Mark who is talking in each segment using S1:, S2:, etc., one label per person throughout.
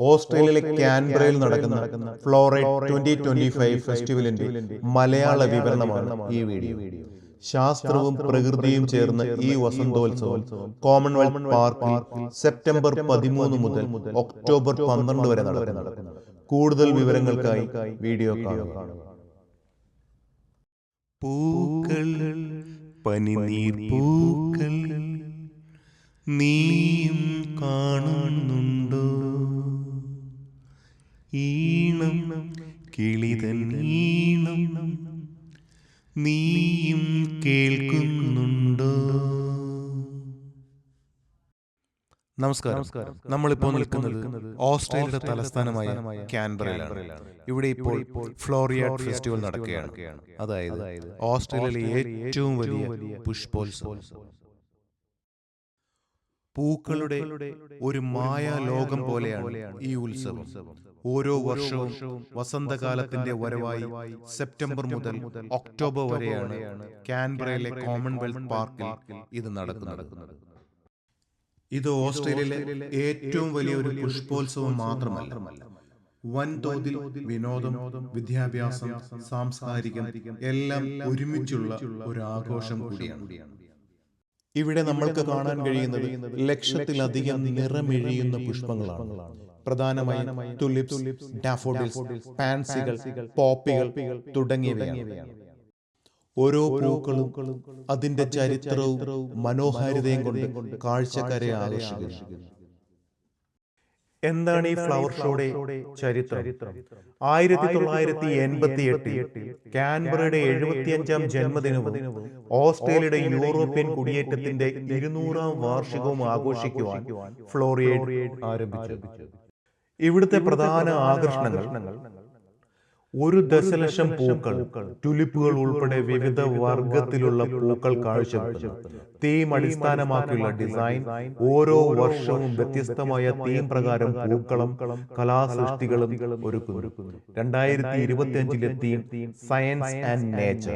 S1: ഓസ്ട്രേലിയയിലെ ക്യാൻബ്രയിൽ നടക്കുന്ന ഫ്ലോറൈഡ് ട്വന്റി ട്വന്റി ഫൈവ് ഫെസ്റ്റിവലിന്റെ മലയാള വിവരണമാണ് ഈ വീഡിയോ. ശാസ്ത്രവും പ്രകൃതിയും ചേർന്ന ഈ വസന്തോത്സവം കോമൺവെൽത്ത് പാർക്കിൽ സെപ്റ്റംബർ പതിമൂന്ന് മുതൽ ഒക്ടോബർ പന്ത്രണ്ട് വരെ നടക്കുന്നു. കൂടുതൽ വിവരങ്ങൾക്കായി വീഡിയോ കാണുക.
S2: പൂക്കൾ പനിനീർ പൂക്കൾ നീയും കാണുന്നുണ്ടോ ഈണം കിളിതൻ ഈണം. നീയും കേൾക്കുന്നുണ്ടോ? നമസ്കാരം. നമ്മളിപ്പോൾ നിൽക്കുന്നത് ഓസ്ട്രേലിയയുടെ തലസ്ഥാനമായ ക്യാൻബറയിലാണ് ഇവിടെ ഇപ്പോൾ ഫ്ലോറിയാഡ് ഫെസ്റ്റിവൽ നടക്കുകയാണ്. അതായത് ഓസ്ട്രേലിയയിലെ ഏറ്റവും വലിയ പുഷ്പോത്സവം. പൂക്കളുടെ ഒരു മായാ ലോകം പോലെയാണ് ഈ ഉത്സവം. ഓരോ വർഷവും വസന്തകാലത്തിന്റെ വരവായി സെപ്റ്റംബർ മുതൽ ഒക്ടോബർ വരെയാണ് കാൻബ്രയിലെ കോമൺവെൽത്ത് പാർക്കിൽ ഇത് നടക്കുന്നത്. ഇത് ഓസ്ട്രേലിയയിലെ ഏറ്റവും വലിയ ഒരു പുഷ്പോത്സവം മാത്രമല്ല. വൻതോതിൽ വിനോദം വിദ്യാഭ്യാസം സാംസ്കാരികം എല്ലാം ഒരുമിച്ചുള്ള ഒരു ആഘോഷം കൂടിയാണ്.
S1: ഇവിടെ നമ്മൾക്ക് കാണാൻ കഴിയുന്നത് ലക്ഷത്തിലധികം നിറമെഴിയുന്ന പുഷ്പങ്ങളാണ്. പ്രധാനമായും തുലിപ്സ് ഡാഫോഡിൽസ് പാൻസികൾ പോപ്പികൾ തുടങ്ങിയവയാണ്. ഓരോ പൂക്കളും അതിന്റെ ചരിത്രവും മനോഹാരിതയും കൊണ്ട് കാഴ്ചക്കാരെ ആകർഷിക്കുന്നു. എന്താണ് ഈ ഫ്ലവർ ഷോയുടെ ചരിത്രം? ആയിരത്തി തൊള്ളായിരത്തി എൺപത്തി എട്ടിൽ കാൻബറയുടെ എഴുപത്തിയഞ്ചാം ജന്മദിനവും ഓസ്ട്രേലിയയുടെ യൂറോപ്യൻ കുടിയേറ്റത്തിന്റെ ഇരുന്നൂറാം വാർഷികവും ആഘോഷിക്കുവാൻ ഫ്ലോറിയേഡ് ആരംഭിച്ചു. ഇവിടുത്തെ പ്രധാന ആകർഷണങ്ങൾ ഒരു ദശലക്ഷം പൂക്കൾ ടുലിപ്പുകൾ ഉൾപ്പെടെ വിവിധ വർഗത്തിലുള്ള പൂക്കൾ കാഴ്ചവെക്കുന്നു. തീം അടിസ്ഥാനമാക്കിയുള്ള ഡിസൈൻ ഓരോ വർഷവും വ്യത്യസ്തമായ തീം പ്രകാരം പൂക്കളും കലാസൃഷ്ടികളും ഒരുക്കുന്നു. രണ്ടായിരത്തി ഇരുപത്തി അഞ്ചിലെ തീം സയൻസ് ആൻഡ് നേച്ചർ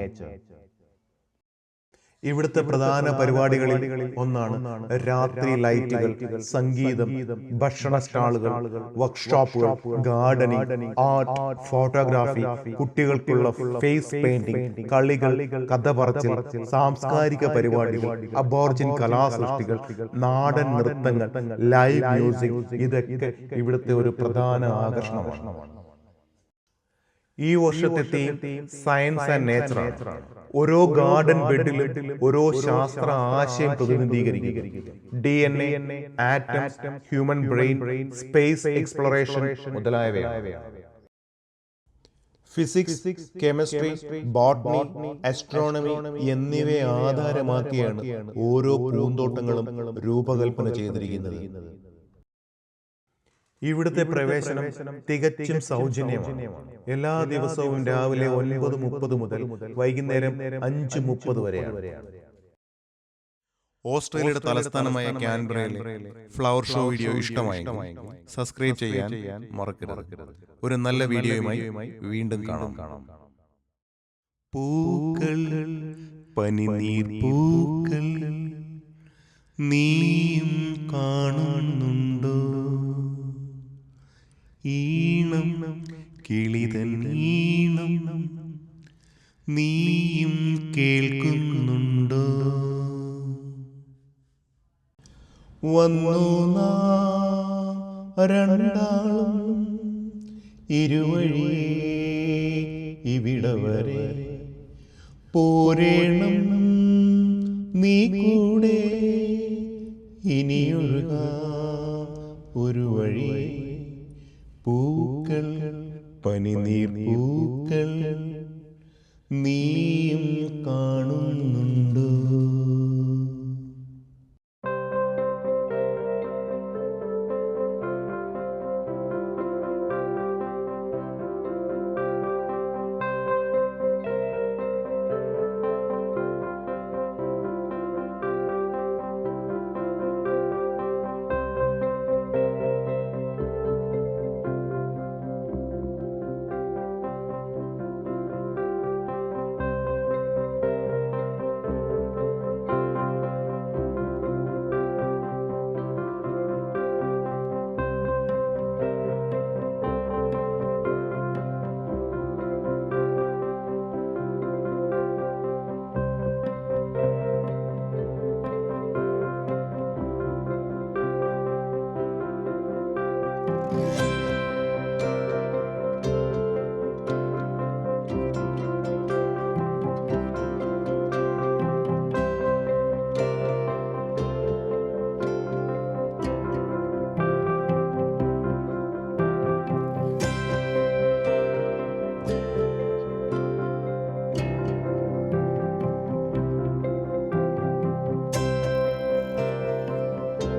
S1: ഇവിടുത്തെ പ്രധാന പരിപാടികളിൽ ഒന്നാണ് രാത്രി ലൈറ്റുകൾ സംഗീതം ഭക്ഷണ സ്റ്റാളുകൾ വർക്ക്ഷോപ്പുകൾ ഗാർഡനിങ് ആർട്ട് ഫോട്ടോഗ്രാഫി കുട്ടികൾക്കുള്ള ഫേസ് പെയിന്റിംഗ് കളികൾ കഥ പറച്ചിൽ സാംസ്കാരിക പരിപാടികൾ അബോർജിൻ കലാസൃഷ്ടികൾ നാടൻ നൃത്തങ്ങൾ ലൈവ് മ്യൂസിക് ഇതൊക്കെ ഇവിടുത്തെ ഒരു പ്രധാന ആകർഷണമാണ്. ഈ വർഷത്തെ തീം സയൻസ് ആൻഡ് നേച്ചർ ഓരോ ഗാർഡൻ ബെഡിലും ഓരോ ശാസ്ത്ര ആശയം പ്രതിനിധീകരിക്കുക D N A atom human brain space exploration മുതലായവയാണ്. ഫിസിക്സ് കെമിസ്ട്രി ബോട്ടണി അസ്ട്രോണമി എന്നിവയെ ആധാരമാക്കിയാണ് ഓരോ പൂന്തോട്ടങ്ങളും രൂപകൽപ്പന ചെയ്തിരിക്കുന്നത്. ഇവിടുത്തെ പ്രവേശനം തികച്ചും സൗജന്യമാണ്. എല്ലാ ദിവസവും രാവിലെ ഒൻപത് മുപ്പത് മുതൽ വൈകുന്നേരം അഞ്ച് മുപ്പത് വരെയാണ്.
S2: ഓസ്ട്രേലിയയുടെ തലസ്ഥാനമായ ക്യാൻബറയിലെ ഫ്ലവർ ഷോ വീഡിയോ ഇഷ്ടമായി സബ്സ്ക്രൈബ് ചെയ്യാൻ മറക്കരുത്. ഒരു നല്ല വീഡിയോയുമായി വീണ്ടും കാണാം. പൂക്കൾ പനിനീർ പൂക്കൾ നീയും കാണുന്നുണ്ടോ. കിളിതൻ ഈണം നീയും കേൾക്കുന്നുണ്ടോ?
S1: വന്നു രണ്ടാളും ഇരുവഴി ഇവിടെ വരെ പോരേണം നീ കൂടെ. ഇനിയൊഴുക ഒരു വഴി. പൂക്കൾ പനിനീർ പൂക്കൾ നീയും കാണുന്നുണ്ടോ?